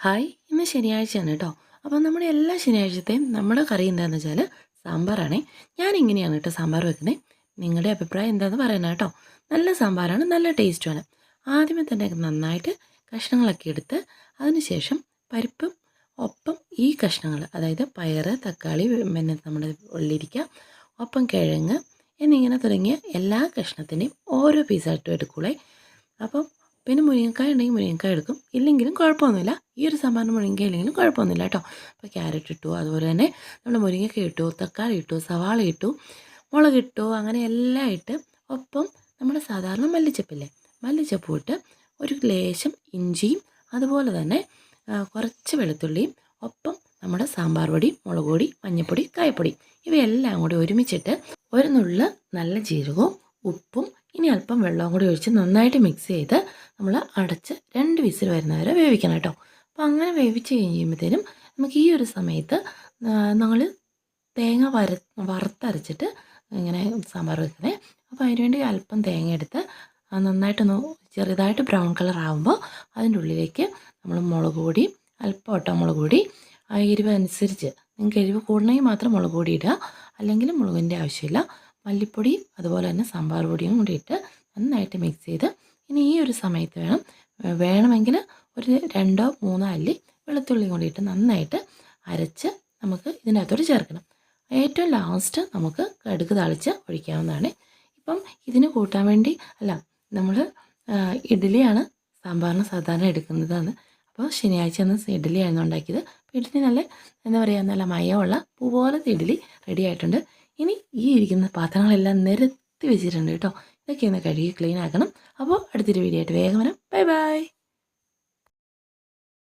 Hi ഇന്ന് ശനിയാഴ്ചയാണ് കേട്ടോ അപ്പോൾ നമ്മുടെ എല്ലാ ശനിയാഴ്ചത്തെയും നമ്മുടെ കറി എന്താണെന്ന് വെച്ചാൽ സാമ്പാറാണേ. ഞാൻ ഇങ്ങനെയാണ് കേട്ടോ സാമ്പാർ വെക്കുന്നത് നിങ്ങളുടെ അഭിപ്രായം എന്താണെന്ന് പറയണം കേട്ടോ നല്ല സാമ്പാറാണ് നല്ല ടേസ്റ്റുമാണ്. ആദ്യമേ തന്നെ നന്നായിട്ട് കഷ്ണങ്ങളൊക്കെ എടുത്ത് അതിനുശേഷം പരിപ്പും ഒപ്പം ഈ കഷ്ണങ്ങൾ അതായത് പയറ് തക്കാളി പിന്നെ നമ്മുടെ ഉള്ളിരിക്ക ഒപ്പം കിഴങ്ങ് എന്നിങ്ങനെ തുടങ്ങിയ എല്ലാ കഷ്ണത്തിന്റെയും ഓരോ പീസായിട്ടും എടുക്കൂളേ അപ്പം പിന്നെ മുരിങ്ങക്കായ ഉണ്ടെങ്കിൽ മുരിങ്ങക്കായ എടുക്കും. ഇല്ലെങ്കിലും കുഴപ്പമൊന്നുമില്ല. ഈ ഒരു സാമ്പാറിന് മുരിങ്ങക്കായ ഇല്ലെങ്കിലും കുഴപ്പമൊന്നുമില്ല കേട്ടോ. അപ്പോൾ ക്യാരറ്റ് ഇട്ടു അതുപോലെ തന്നെ നമ്മൾ മുരിങ്ങക്ക ഇട്ടു തക്കാളി ഇട്ടു സവാള ഇട്ടു മുളക് ഇട്ടു അങ്ങനെ എല്ലാം ഇട്ട് ഒപ്പം നമ്മുടെ സാധാരണ മല്ലിച്ചപ്പില്ലേ? മല്ലിച്ചപ്പ് ഇട്ട് ഒരു ലേശം ഇഞ്ചിയും അതുപോലെ തന്നെ കുറച്ച് വെളുത്തുള്ളിയും ഒപ്പം നമ്മുടെ സാമ്പാർ പൊടി മുളക് പൊടി മഞ്ഞൾപ്പൊടി കായപ്പൊടി. ഇവയെല്ലാം കൂടി ഒരുമിച്ചിട്ട് ഒരു നുള്ള നല്ല ജീരകവും ഉപ്പും ഇനി അല്പം വെള്ളവും കൂടി ഒഴിച്ച് നന്നായിട്ട് മിക്സ് ചെയ്ത് നമ്മൾ അടച്ച് രണ്ട് വിസിൽ വരുന്നവരെ വേവിക്കണം കേട്ടോ. അപ്പോൾ അങ്ങനെ വേവിച്ച് കഴിയുമ്പോഴത്തേനും നമുക്ക് ഈ ഒരു സമയത്ത് നമ്മൾ തേങ്ങ വര വറുത്തരച്ചിട്ട് ഇങ്ങനെ സാമ്പാർ വെക്കണേ അപ്പോൾ അതിനുവേണ്ടി അല്പം തേങ്ങ എടുത്ത് നന്നായിട്ടൊന്ന് ചെറുതായിട്ട് ബ്രൗൺ കളർ ആകുമ്പോൾ അതിന്റെ ഉള്ളിലേക്ക് നമ്മൾ മുളക് പൊടി അല്പം ഒട്ട മുളക് പൊടി എരിവ് അനുസരിച്ച്. നിങ്ങൾക്ക് എരിവ് കൂടണമെങ്കിൽ മാത്രം മുളക് പൊടി ഇടുക. അല്ലെങ്കിൽ മുളകിന്റെ ആവശ്യമില്ല. മല്ലിപ്പൊടി അതുപോലെ തന്നെ സാമ്പാർ പൊടിയും കൂടി ഇട്ട് നന്നായിട്ട് മിക്സ് ചെയ്ത് ഇനി ഈ ഒരു സമയത്ത് വേണം വേണമെങ്കിൽ ഒരു രണ്ടോ മൂന്നോ അല്ലി വെളുത്തുള്ളി കൂടി ഇട്ട് നന്നായിട്ട് അരച്ച് നമുക്ക് ഇതിനകത്തോട്ട് ചേർക്കണം. ഏറ്റവും ലാസ്റ്റ് നമുക്ക് കടുക് തളിച്ച് ഒഴിക്കാവുന്നതാണ്. ഇപ്പം ഇതിന് കൂട്ടാൻ വേണ്ടി അല്ല നമ്മൾ ഇഡ്ഡലിയാണ് സാമ്പാറിന് സാധാരണ എടുക്കുന്നതാണ്. അപ്പോൾ ശനിയാഴ്ച അന്ന് ഇഡ്ഡലിയായിരുന്നു ഉണ്ടാക്കിയത്. അപ്പോൾ ഇഡ്ഡലി നല്ല എന്താ പറയുക നല്ല മയമുള്ള പൂ പോലത്തെ ഇഡ്ഡലി റെഡി ആയിട്ടുണ്ട്. ഇനി ഈ ഇരിക്കുന്ന പാത്രങ്ങളെല്ലാം നിരത്തി വെച്ചിട്ടുണ്ട് കേട്ടോ. ഇതൊക്കെ ഒന്ന് കഴുകി ക്ലീൻ ആക്കണം. അപ്പോൾ അടുത്തൊരു വീഡിയോ ആയിട്ട് വേഗം വരാം. Bye bye